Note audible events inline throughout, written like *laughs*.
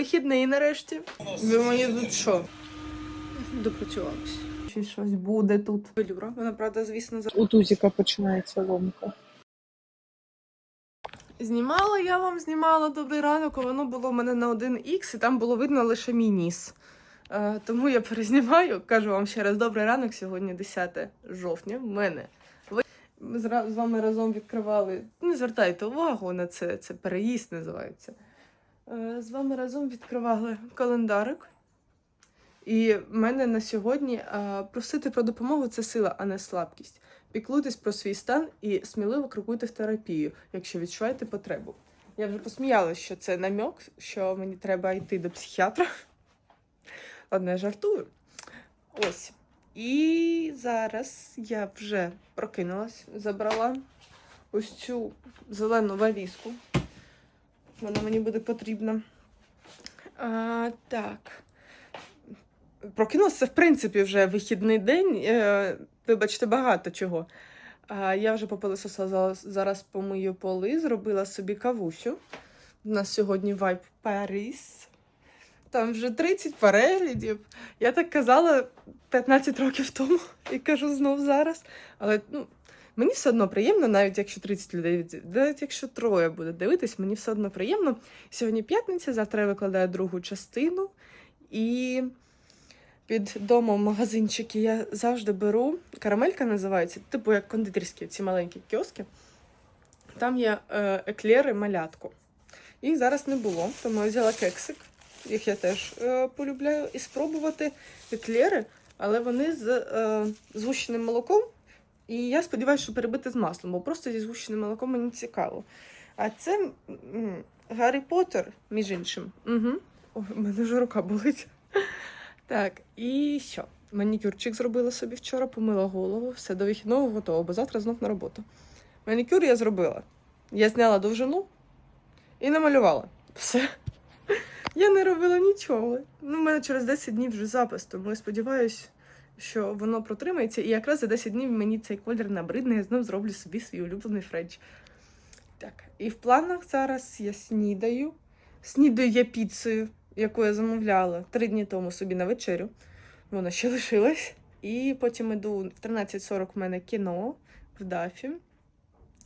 Вихідний нарешті. Ви мої тут що? Допрацювалися. Чи щось буде тут? Велюра. Вона, правда, звісно, за... У Тузіка починається ломка. Знімала я вам, знімала добрий ранок, а воно було в мене на 1х, і там було видно лише мій ніс. Е, тому я перезнімаю, кажу вам ще раз добрий ранок. Сьогодні 10 жовтня. В мене. Ви ми з вами разом відкривали. Не звертайте увагу на це, це переїзд називається. Е, з вами разом відкривали календарик. І в мене на сьогодні е, просити про допомогу це сила, а не слабкість. Піклуйтесь про свій стан і сміливо крокуйте в терапію, якщо відчуваєте потребу. Я вже посміялася, що це намек, що мені треба йти до психіатра. Ладно, я жартую. Ось. І зараз я вже прокинулась, забрала ось цю зелену валізку. Вона мені буде потрібна. А, так. Прокинулася, в принципі, вже вихідний день. Е, вибачте, багато чого. А, я вже попилисоса зараз, зараз помию поли, зробила собі кавусю. У нас сьогодні вайб Паріс. Там вже 30 переглядів. Я так казала 15 років тому і кажу знов зараз. Але ну, мені все одно приємно, навіть якщо 30 людей, навіть якщо троє буде дивитись, мені все одно приємно. Сьогодні п'ятниця, завтра я викладаю другу частину. І під домом магазинчики я завжди беру. Карамелька називається, типу як кондитерські, ці маленькі кіоски. Там є е, еклери малятку. Їх зараз не було, тому я взяла кексик. Їх я теж е, полюбляю. І спробувати еклери, але вони з е, згущеним молоком. І я сподіваюся, що перебити з маслом, бо просто зі згущеним молоком мені цікаво. А це Гаррі Поттер, між іншим. Угу. Ой, у мене вже рука болить. Так, і що? Манікюрчик зробила собі вчора, помила голову, все до вихідного готово, бо завтра знов на роботу. Манікюр я зробила. Я зняла довжину і намалювала. Все. Я не робила нічого. Ну, у мене через 10 днів вже запис, тому я сподіваюся, що воно протримається. І якраз за 10 днів мені цей колір набридне, я знов зроблю собі свій улюблений френч. Так, і в планах зараз я снідаю. Снідаю я піцею, яку я замовляла три дні тому собі на вечерю. Вона ще лишилась. І потім іду в 13.40 в мене кіно в Дафі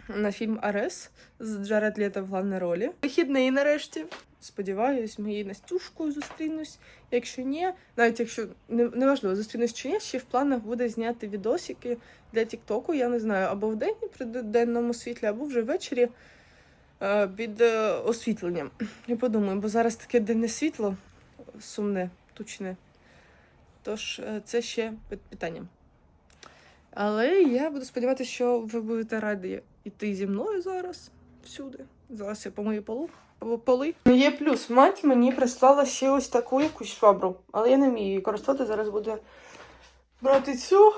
на фільм Арес з Джаред Лето в головній ролі. Вихідний нарешті. Сподіваюсь, моєю Настюшкою зустрінусь. Якщо ні, навіть якщо не- неважливо, зустрінусь чи ні, ще в планах буде зняти відосики для Тіктоку. Я не знаю, або в день при денному світлі, або вже ввечері е, під е, освітленням. Я подумаю, бо зараз таке денне світло сумне, тучне. Тож е, це ще під питанням. Але я буду сподіватися, що ви будете раді йти зі мною зараз всюди. Зараз я помию полу. По- Поли. Є плюс. Мать мені прислала ще ось таку якусь швабру, але я не вмію її користувати. Зараз буду брати цю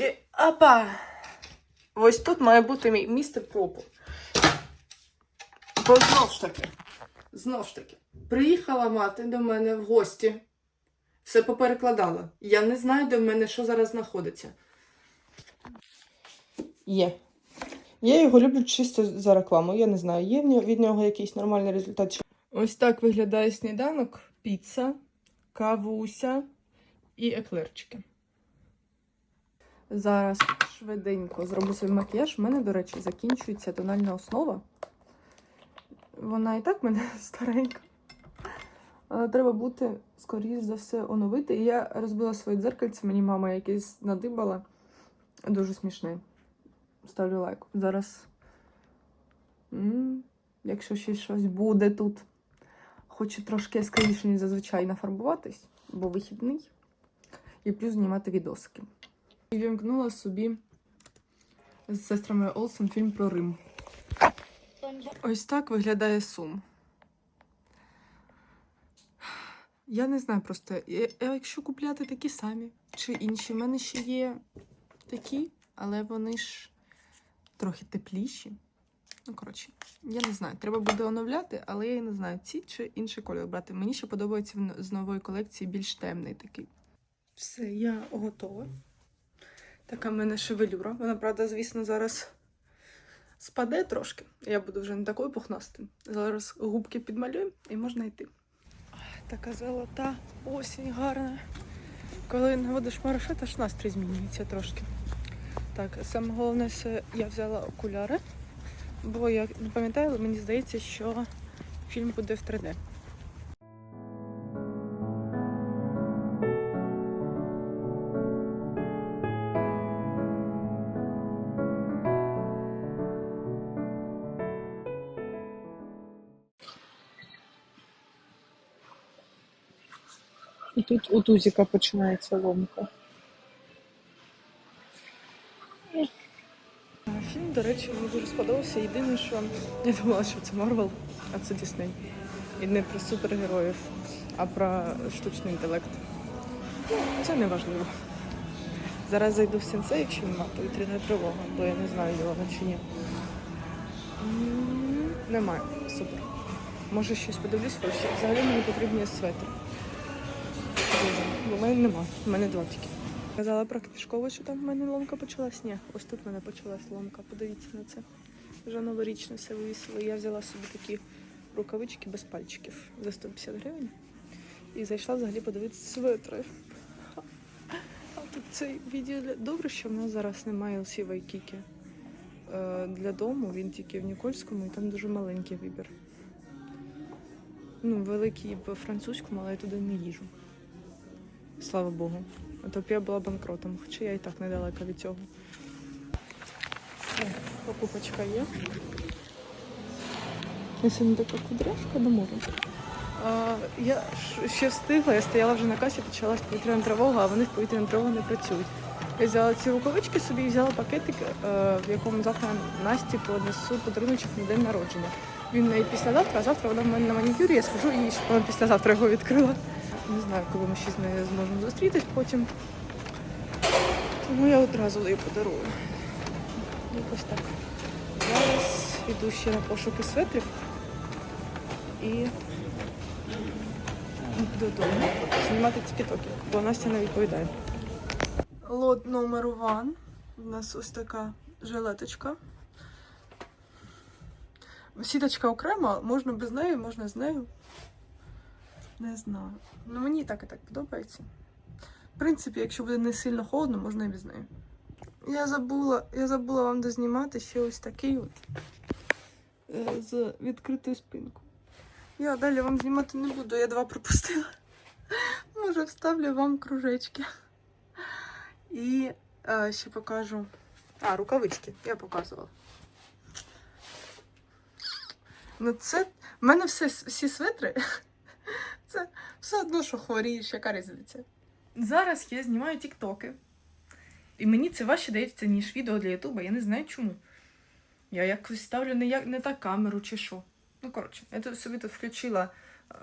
і апа! Ось тут має бути містер пропу. Бо знов ж таки, знов ж таки, приїхала мати до мене в гості. Все поперекладала. Я не знаю, де в мене що зараз знаходиться. Є. Я його люблю чисто за рекламу. Я не знаю, є від нього якийсь нормальний результат. Ось так виглядає сніданок: піца, кавуся і еклерчики. Зараз швиденько зроблю свій макіяж. У мене, до речі, закінчується тональна основа. Вона і так в мене *laughs* старенька. Але треба бути, скоріш за все, оновити. І я розбила своє дзеркальце, мені мама якесь надибала. Дуже смішне. Ставлю лайк. Зараз. якщо ще щось буде тут. Хочу трошки яскравіше, ніж зазвичай нафарбуватись, бо вихідний. І плюс знімати відосики. І вімкнула собі з сестрами Олсен фільм про Рим. Ось так виглядає сум. Я не знаю просто, якщо купляти такі самі чи інші. У мене ще є такі, але вони ж трохи тепліші. Ну, коротше, я не знаю. Треба буде оновляти, але я не знаю, ці чи інший кольор брати. Мені ще подобається з нової колекції більш темний такий. Все, я готова. Така в мене шевелюра. Вона, правда, звісно, зараз спаде трошки. Я буду вже не такою пухнастою. Зараз губки підмалюємо і можна йти. Така золота осінь гарна. Коли наводиш марафет, аж настрій змінюється трошки. Так, саме головне, це я взяла окуляри, бо я не пам'ятаю, мені здається, що фільм буде в 3D. І тут у Тузіка починається ломка. А Фільм, до речі, мені дуже сподобався. Єдине, що я думала, що це Марвел, а це Дісней. І не про супергероїв, а про штучний інтелект. Ну, це не важливо. Зараз зайду в сенсей, якщо нема повітряної тривоги, бо я не знаю, є вона чи ні. Немає. Супер. Може щось подивлюсь, бо взагалі мені потрібні светри. Дуже. Бо в мене нема. У мене два тільки. Казала про книжкову, що там в мене ломка почалась. Ні, ось тут в мене почалась ломка. Подивіться на це. Вже новорічно все вивісило. Я взяла собі такі рукавички без пальчиків за 150 гривень. І зайшла взагалі подивитися светри. А тут цей відео. Добре, що в нас зараз немає LC Вайкіки. Е, Для дому він тільки в Нікольському і там дуже маленький вибір. Ну, великий в французькому, але я туди не їжу. Слава Богу. А то б я була банкротом, хоча я і так недалека від цього. Покупочка є. Я сьогодні така кудряшка до я ще встигла, я стояла вже на касі, почалась повітряна тривога, а вони в повітряну тривогу не працюють. Я взяла ці рукавички собі і взяла пакетик, е, в якому завтра Насті понесу подаруночок на день народження. Він неї післязавтра, а завтра вона в мене на манікюрі, я скажу їй, щоб вона післязавтра його відкрила. Не знаю, коли ми ще з нею зможемо зустрітись потім. Тому я одразу їй подарую. Якось так. Зараз іду ще на пошуки светрів і додому знімати тіктоки, бо Настя не відповідає. Лот номер ван. У нас ось така жилеточка. Сіточка окрема, можна без неї, можна з нею. Не знаю. Ну мені так і так подобається. В принципі, якщо буде не сильно холодно, можна і без неї. Я забула, я забула вам дознімати ще ось такий от е, з відкритою спинкою. Я далі вам знімати не буду, я два пропустила. Може, вставлю вам кружечки. І е, ще покажу. А, рукавички, я показувала. Ну, це. В мене все, всі светри. Це все одно, що хворієш, яка різниця. Зараз я знімаю тіктоки. І мені це важче дається, ніж відео для Ютуба. Я не знаю чому. Я якось ставлю не, як, не та камеру чи що. Ну, коротше, я тут собі тут включила е,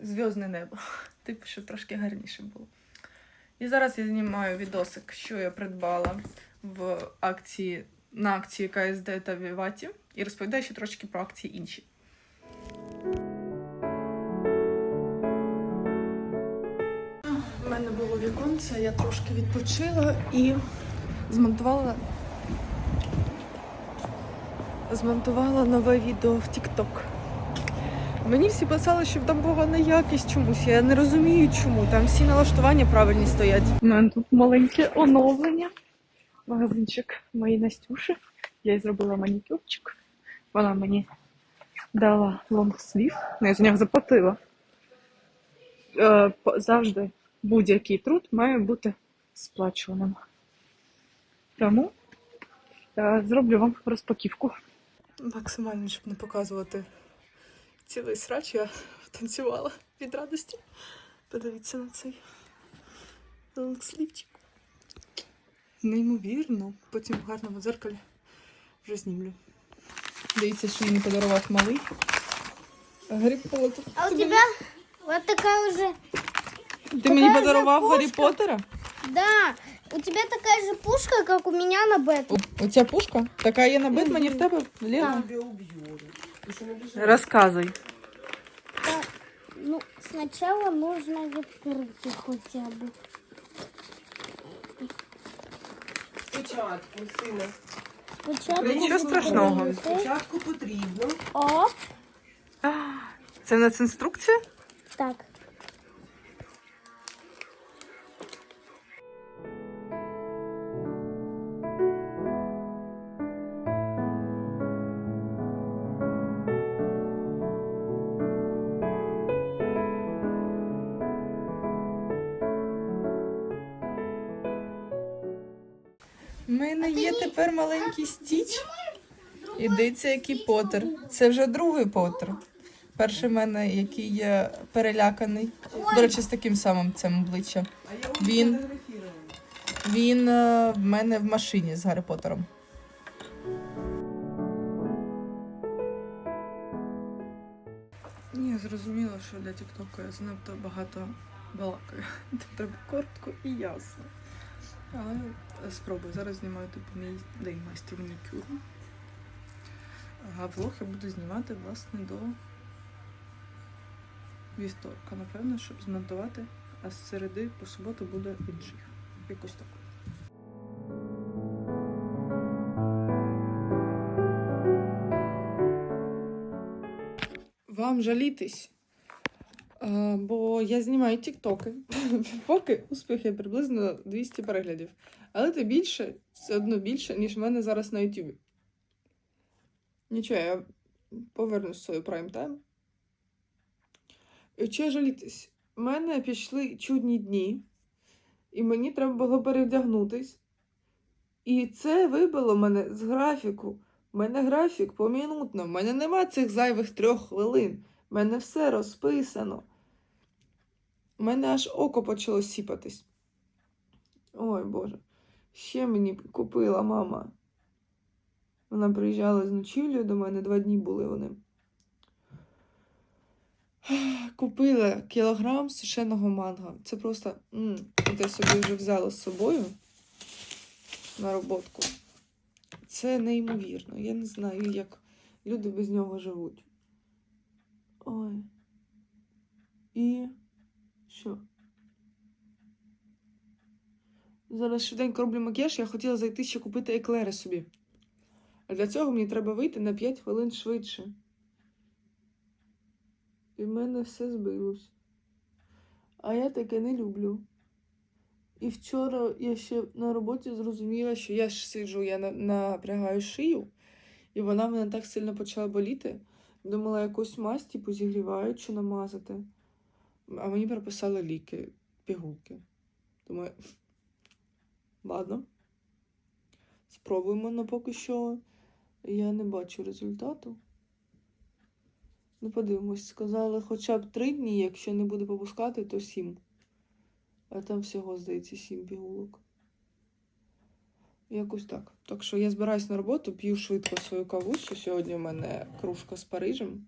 зв'язне небо. *laughs* Типу, щоб трошки гарніше було. І зараз я знімаю відосик, що я придбала в акції на акції КСД та Віваті. І розповідаю ще трошки про акції інші. Віконце, я трошки відпочила і змонтувала. Змонтувала нове відео в TikTok. Мені всі писали, що там погана якість чомусь. Я не розумію, чому. Там всі налаштування правильні стоять. У мене тут маленьке оновлення. Магазинчик моєї Настюші. Я їй зробила манікюрчик. Вона мені дала лонгслів. Ну, я за нього заплатила. Е, завжди будь-який труд має бути сплачуваним. Тому е, зроблю вам розпаківку. Максимально, щоб не показувати цілий срач, я танцювала від радості. Подивіться на цей лонгслівчик. Неймовірно. Потім в гарному дзеркалі вже знімлю. Дивіться, що мені подарував малий. Гаррі Поттер. А у тебя вот такая уже, Ти мені така подарував же Гаррі пушка. Поттера? да, у тебя такая же пушка, как у меня на Бэту. Оця пушка? Така є на Бетмені в тебе, Лена? Розказуй. Ну, сначала нужно открыть их хотя бы. Спочатку, сина, Спочатку Нічого страшного. відкрити. спочатку потрібно Оп, Це в нас інструкція? так. Дивіться, який Поттер. Це вже другий Поттер. Перший в мене, який є переляканий. До речі, з таким самим цим обличчям. Він, він е, в мене в машині з Гаррі Поттером. Ні, зрозуміло, що для Тіктоку я занадто багато балакаю. *laughs* Треба коротко і ясно. Але спробую. Зараз знімаю типу мій день майстрів манікюру. А влог я буду знімати власне до вівторка, напевно, щоб змонтувати, а з середи по суботу буде інший. Якось так. Вам жалітись. Е, Бо я знімаю тіктоки. *laughs* Поки успіхи приблизно 200 переглядів. Але це більше, все одно більше, ніж в мене зараз на Ютубі. Нічого, я повернусь в свою прайм-тайм. І чого жалітись? У мене пішли чудні дні, і мені треба було перевдягнутись. І це вибило мене з графіку. У мене графік помінутно. У мене нема цих зайвих трьох хвилин. У мене все розписано. У мене аж око почало сіпатись. Ой Боже. Ще мені купила мама. Вона приїжджала з ночівлею до мене, два дні були вони. Купила кілограм сушеного манго. Це просто м, я собі вже взяла з собою на роботку. Це неймовірно. Я не знаю, як люди без нього живуть. Ой. І що? Зараз швиденько роблю макіяж, я хотіла зайти ще купити еклери собі. А для цього мені треба вийти на 5 хвилин швидше. І в мене все збилось. А я таке не люблю. І вчора я ще на роботі зрозуміла, що я ж сиджу, я на- напрягаю шию, і вона в мене так сильно почала боліти. Думала, якусь мазь, типу, зігріваючу намазати. А мені прописали ліки, пігулки. Думаю, ладно. Спробуємо, але поки що я не бачу результату. Ну, подивимось, сказали хоча б три дні, якщо не буде попускати, то сім. А там всього, здається, сім пігулок. Якось так. Так що я збираюсь на роботу, п'ю швидко свою кавусю. Сьогодні у мене кружка з Парижем.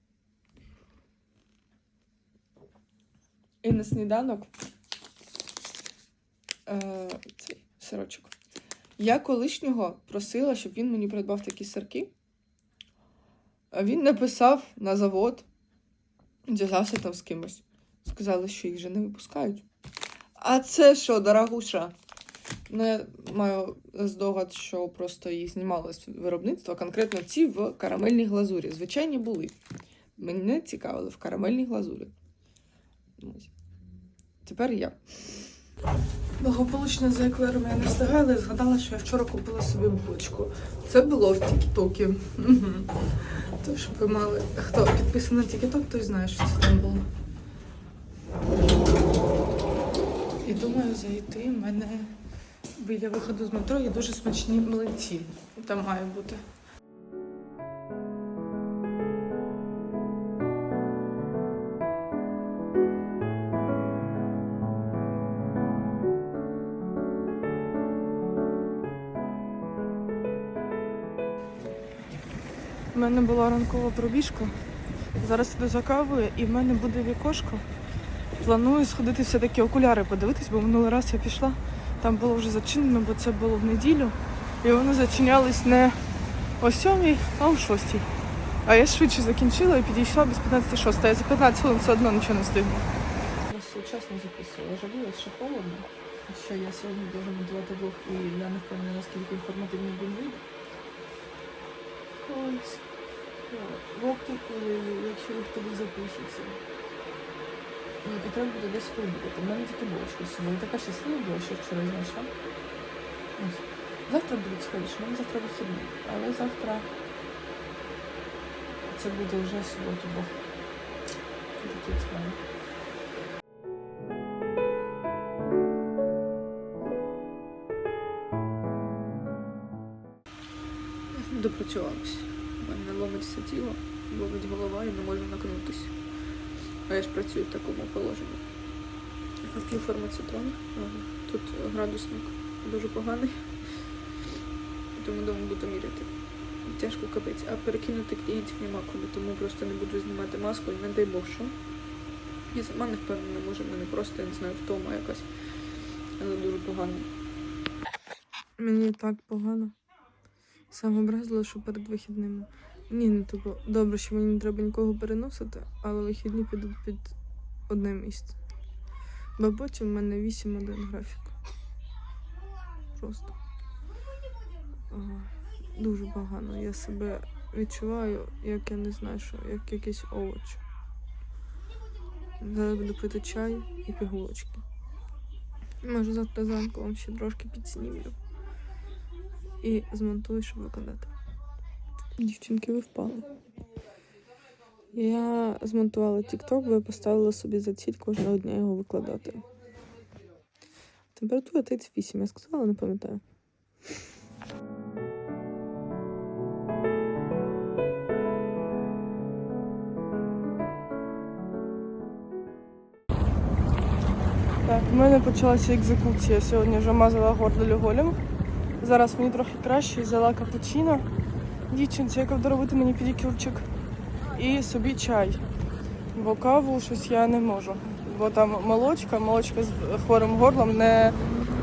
І на сніданок е, цей сирочок. Я колишнього просила, щоб він мені придбав такі сирки. Він написав на завод, зв'язався там з кимось. Сказали, що їх вже не випускають. А це що, дорогуша? Ну, я маю здогад, що просто їх знімали з виробництва, конкретно ці в карамельній глазурі. Звичайні були. Мене цікавили в карамельній глазурі. Тепер я. Благополучно за еклерами я не встигала і згадала, що я вчора купила собі булочку. Це було в Тік-Токі. Тож ви мали. Хто підписаний на Тік-Ток, той знає, що це там було. І думаю зайти. У мене біля виходу з метро є дуже смачні млинці. Там має бути. Була ранкова пробіжка. Зараз іду за кавою і в мене буде вікошко. Планую сходити все-таки окуляри подивитись, бо минулий раз я пішла, там було вже зачинено, бо це було в неділю. І вони зачинялись не о 7, а о 6. А я швидше закінчила і підійшла без 15.06. Я за 15 хвилин все одно нічого не встигну. Я сучасно записувала. Жаліла, що холодно. Що я сьогодні дуже будувати блог і я не впевнена, наскільки інформативний він вийде. Ось. В оптику, якщо їх тобі запишеться. Ну, І треба буде десь поїхати. У мене тільки булочка собою. Така щаслива була, що вчора знайшла. Ось. Завтра буде цікавіше, у мене завтра вихідний. Але завтра це буде вже суботу, бо такі справи. допрацювалася. Ломиться тіло, ломить голова і не можу накнутися. А я ж працюю в такому положенні. П'ю фармацетон. Ага. Тут градусник дуже поганий. Тому дома буду міряти. Тяжко капець. А перекинути клієнтів нема куди, тому просто не буду знімати маску не дай Бог що. Я сама не впевнена, може мене просто, я не знаю, втома якась. Але дуже погано. Мені так погано. Саме образило, що перед вихідними. Ні, ну типу, добре, що мені не треба нікого переносити, але вихідні підуть під одне місце. Бо потім в мене 8 один графік. Просто. Ага. Дуже погано. Я себе відчуваю, як я не знаю, що, як якийсь овоч. Зараз буду пити чай і пігулочки. Може, завтра зранку вам ще трошки підснімлю. І змонтую, щоб виконати. Дівчинки, ви впали. Я змонтувала TikTok, бо я поставила собі за ціль кожного дня його викладати. Температура 38, я сказала, не пам'ятаю. Так, в мене почалася екзекуція. Сьогодні вже мазала горло люголем. Зараз мені трохи краще, взяла капучино. Дівчинці, яка буде робити мені педикюрчик. І собі чай. Бо каву щось я не можу. Бо там молочка, молочка з хворим горлом не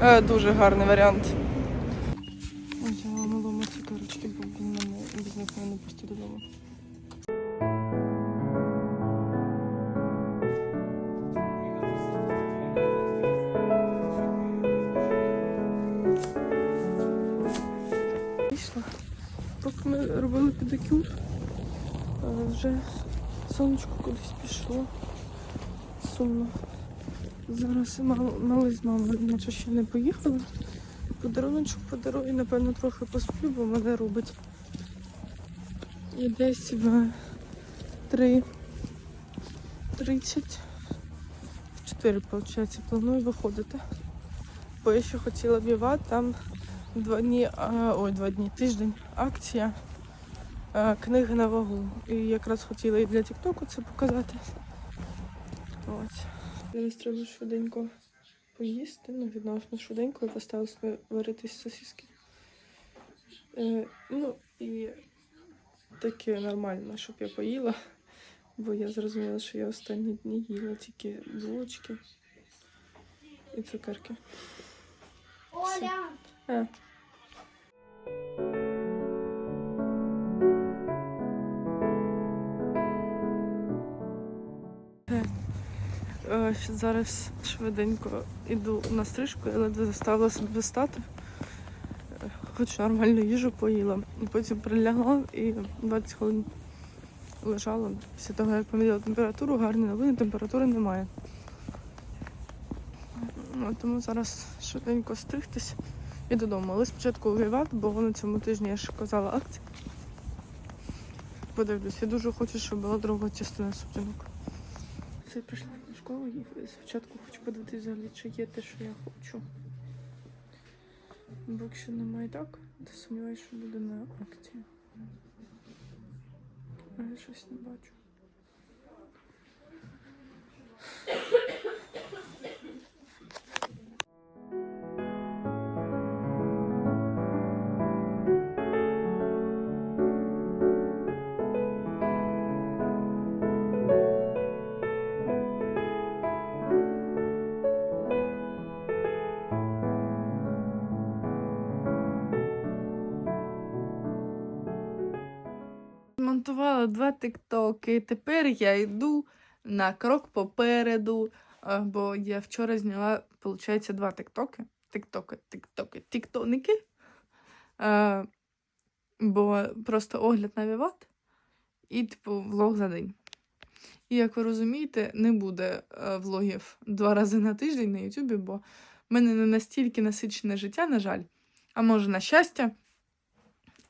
е, дуже гарний варіант. А вже сонечко кудись пішло. Сумно. Зараз мал- малий з мамою, наче ще не поїхали. Подаруночок подарую, напевно, трохи посплю, бо мене робить. І десь в 3.30, в 4, виходить, планую виходити. Бо я ще хотіла бівати, там два дні, ой, два дні, тиждень акція книги на вагу. І якраз хотіла і для Тіктоку це показати. Ось. Зараз треба швиденько поїсти, ну, відносно швиденько, і поставила варитись сосиски. Е, ну і таке нормально, щоб я поїла. Бо я зрозуміла, що я останні дні їла тільки булочки і цукерки. Оля, Е. Зараз швиденько йду на стрижку, я ледве заставила себе встати. Е, Хоч нормальну їжу поїла. І потім прилягла і 20 хвилин лежала. Після того, як поміряла температуру, гарні новини, температури немає. Ну, Тому зараз швиденько стригтись і додому. Але спочатку Віват, бо на цьому тижні я ж казала акція. Подивлюсь, я дуже хочу, щоб була друга частина сутінок. Це я прийшла в школу і спочатку хочу подивитися взагалі, чи є те, що я хочу. Бо якщо немає так, то сумніваюся, що буде на акції. А я щось не бачу. Тиктоки. Тепер я йду на крок попереду. Бо я вчора зняла, виходить, два тиктоки. Тиктоки, тиктоки, тіктоники. Бо просто огляд на Віват і, типу, влог за день. І як ви розумієте, не буде е, влогів два рази на тиждень на Ютубі, бо в мене не настільки насичене життя, на жаль, а може на щастя.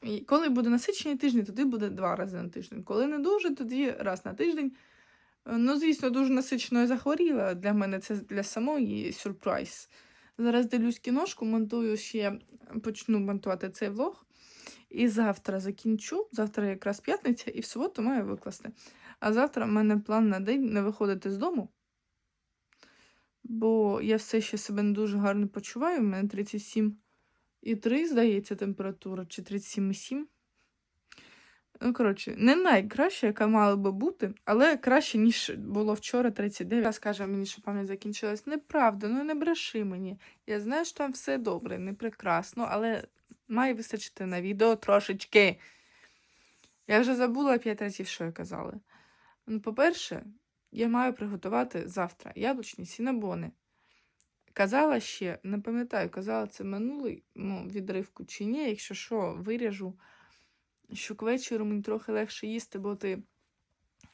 І коли буде насичені тижні, тоді буде два рази на тиждень. Коли не дуже, тоді раз на тиждень. Е, Ну, звісно, дуже насичено я захворіла. Для мене це для самої сюрприз. Зараз дивлюсь кіношку, монтую ще, почну монтувати цей влог. І завтра закінчу. Завтра якраз п'ятниця, і в суботу маю викласти. А завтра в мене план на день не виходити з дому. Бо я все ще себе не дуже гарно почуваю. У мене 37,3, здається, температура, чи 37,7. Ну, коротше, не найкраще, яка мала би бути, але краще, ніж було вчора 39. Я скаже мені, що пам'ять закінчилась. Неправда, ну не бреши мені. Я знаю, що там все добре, не прекрасно, але має вистачити на відео трошечки. Я вже забула п'ять разів, що я казала. Ну, по-перше, я маю приготувати завтра яблучні сінабони. Казала ще, не пам'ятаю, казала це минулий ну, відривку чи ні, якщо що, виріжу, що к вечору мені трохи легше їсти, бо ти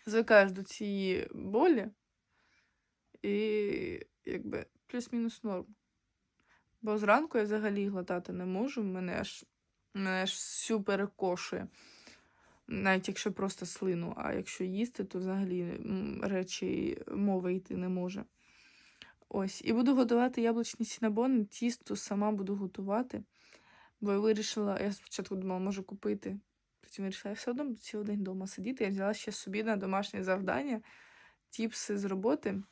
звикаєш до цієї болі і якби плюс-мінус норм. Бо зранку я взагалі глотати не можу, мене аж, мене аж всю перекошує. Навіть якщо просто слину, а якщо їсти, то взагалі речі мови йти не може. Ось. І буду готувати яблучні сінабони, тісто сама буду готувати. Бо я вирішила, я спочатку думала, можу купити. Потім вирішила, я все одно буду цілий день вдома сидіти. Я взяла ще собі на домашнє завдання тіпси з роботи,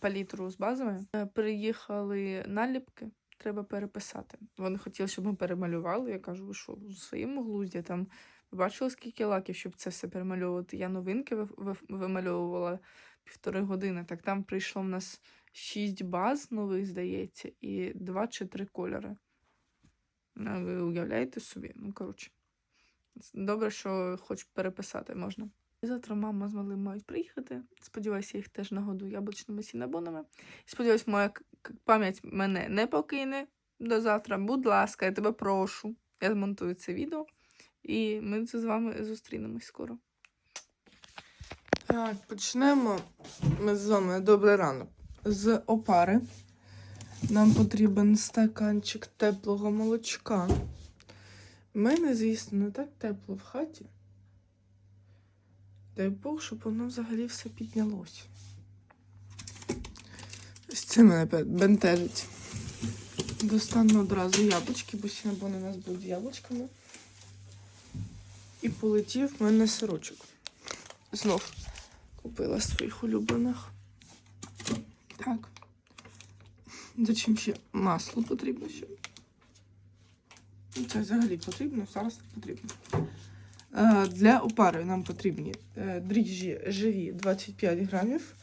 палітру з базовою. Е, Приїхали наліпки, треба переписати. Вони хотіли, щоб ми перемалювали. Я кажу, що, у своєму глузді там ви скільки лаків, щоб це все перемальовувати? Я новинки ви- ви- вимальовувала півтори години. Так там прийшло в нас шість баз нових, здається, і два чи три кольори. Ну, Ви уявляєте собі? Ну, коротше. Добре, що хоч переписати можна. Завтра мама з малим мають приїхати. Сподіваюся, їх теж нагодую яблучними сінабонами. Сподіваюсь, моя пам'ять мене не покине до завтра. Будь ласка, я тебе прошу. Я змонтую це відео. І ми з вами зустрінемось скоро. Так, почнемо ми з вами добрий ранок. З опари. Нам потрібен стаканчик теплого молочка. У мене, звісно, не так тепло в хаті. Дай Бог, щоб воно взагалі все піднялося. Ось це мене бе- бентежить. Достану одразу яблучки, бо сінабони у нас будуть яблучками. І полетів в мене сирочок. Знов купила своїх улюблених. Так. Зачем ще масло потрібно ще? Ну, Це взагалі потрібно, зараз не потрібно. Е, Для опари нам потрібні е, дріжджі живі 25 грамів.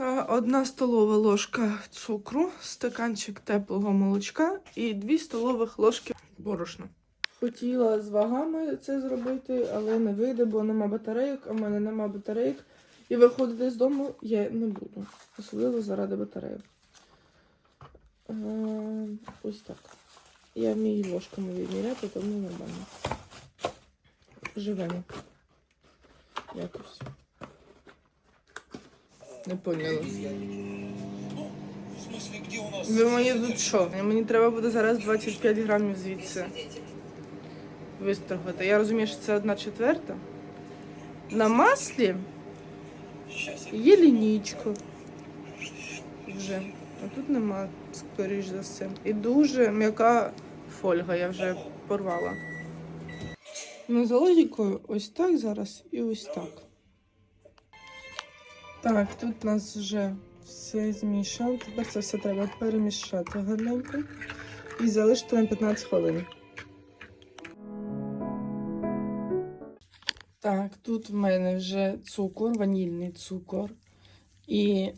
Е, Одна столова ложка цукру, стаканчик теплого молочка і 2 столових ложки борошна. Хотіла з вагами це зробити, але не вийде, бо нема батарейок, а в мене нема батарейок. І виходити з дому я не буду. Особливо заради батарейок. Е, ось так. Я вмію ложками відміряти, тому нормально. Живемо. Якось. Не поняла. Ви мені тут що? Мені треба буде зараз 25 грамів звідси вистрогати. Я розумію, що це одна четверта. На маслі є лінійка. Вже. А тут нема, скоріш за все. І дуже м'яка фольга, я вже порвала. Ну, за логікою, ось так зараз і ось так. Так, тут у нас вже все змішано. Тепер це все треба перемішати гарненько і залишити на 15 хвилин. Так, тут в мене вже цукор, ванільний цукор і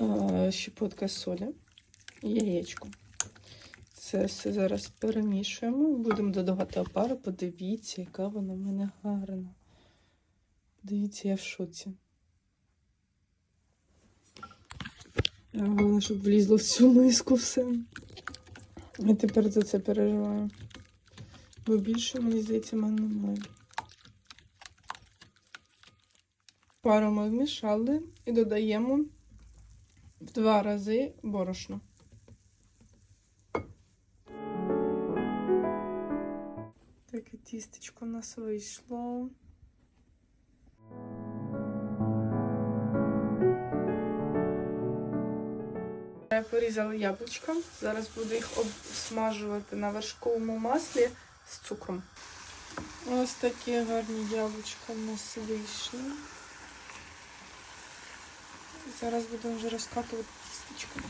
е, щепотка солі і яєчко. Це все зараз перемішуємо. Будемо додавати опару. Подивіться, яка вона в мене гарна. Дивіться, я в шоці. Головне, щоб влізло в цю миску все. Я тепер за це переживаю. Бо більше, мені здається, в мене немає. Пару ми вмішали і додаємо в два рази борошно. Таке тістечко у нас вийшло. Я порізала яблучка. Зараз буду їх обсмажувати на вершковому маслі з цукром. Ось такі гарні яблучка в нас вийшли. Зараз будемо вже розкатувати тістечко.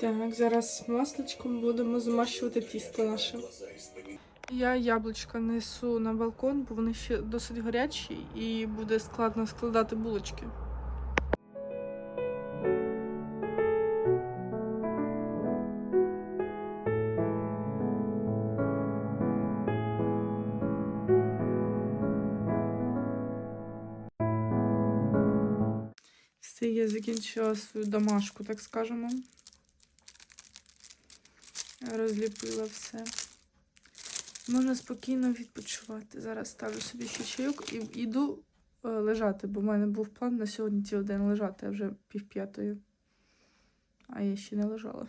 Так, зараз масличком будемо змащувати тісто наше. Я яблучка несу на балкон, бо вони ще досить гарячі і буде складно складати булочки. Закінчила свою домашку, так скажемо. Розліпила все. Можна спокійно відпочивати. Зараз ставлю собі ще чайок і йду е, лежати, бо в мене був план на сьогодні цілий день лежати, а вже пів п'ятої. А я ще не лежала.